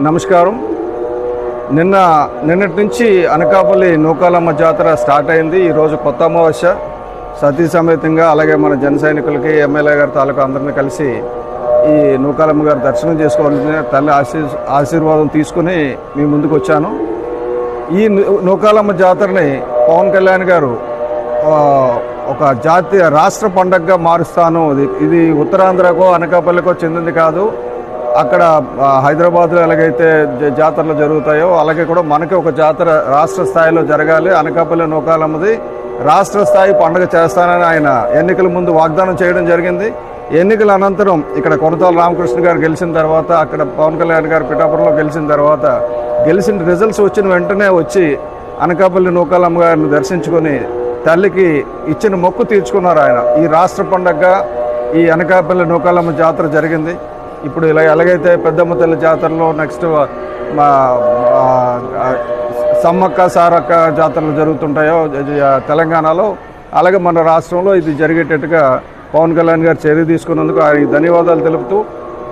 నమస్కారం. నిన్న నిన్నటి నుంచి అనకాపల్లి నూకాలమ్మ జాతర స్టార్ట్ అయింది. ఈరోజు కొత్త అమావాస్య. సతీ సమేతంగా అలాగే మన జన సైనికులకి ఎమ్మెల్యే గారి తాలూకా అందరిని కలిసి ఈ నూకాలమ్మ గారి దర్శనం చేసుకోవాలని తల్లి ఆశీర్ ఆశీర్వాదం తీసుకుని మీ ముందుకు వచ్చాను. ఈ నూకాలమ్మ జాతరని పవన్ కళ్యాణ్ గారు ఒక జాతీయ రాష్ట్ర పండగగా మారుస్తాను. ఇది- ఇది ఉత్తరాంధ్రకో అనకాపల్లికో చెందింది కాదు. అక్కడ హైదరాబాద్లో ఎలాగైతే జాతరలు జరుగుతాయో అలాగే కూడా మనకి ఒక జాతర రాష్ట్ర స్థాయిలో జరగాలి. అనకాపల్లి నూకాలమ్మది రాష్ట్ర స్థాయి పండుగ చేస్తానని ఆయన ఎన్నికల ముందు వాగ్దానం చేయడం జరిగింది. ఎన్నికల అనంతరం ఇక్కడ కొనతాల రామకృష్ణ గారు గెలిచిన తర్వాత అక్కడ పవన్ కళ్యాణ్ గారు పిఠాపురంలో గెలిచిన తర్వాత గెలిచిన రిజల్ట్స్ వచ్చిన వెంటనే వచ్చి అనకాపల్లి నూకాలమ్మ గారిని దర్శించుకొని తల్లికి ఇచ్చిన మొక్కు తీర్చుకున్నారు ఆయన. ఈ రాష్ట్ర పండగగా ఈ అనకాపల్లి నూకాలమ్మ జాతర జరిగింది. ఇప్పుడు ఇలా ఎలాగైతే పెద్దమ్మ తల్లి జాతరలో నెక్స్ట్ మా సమ్మక్క సారక్క జాతరలు జరుగుతుంటాయో తెలంగాణలో అలాగే మన రాష్ట్రంలో ఇది జరిగేటట్టుగా పవన్ కళ్యాణ్ గారు చర్య తీసుకున్నందుకు ఆయన ధన్యవాదాలు తెలుపుతూ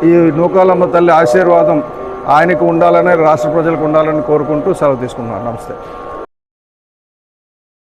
ఈ నూకాలమ్మ తల్లి ఆశీర్వాదం ఆయనకు ఉండాలని రాష్ట్ర ప్రజలకు ఉండాలని కోరుకుంటూ సెలవు తీసుకున్నాను నమస్తే.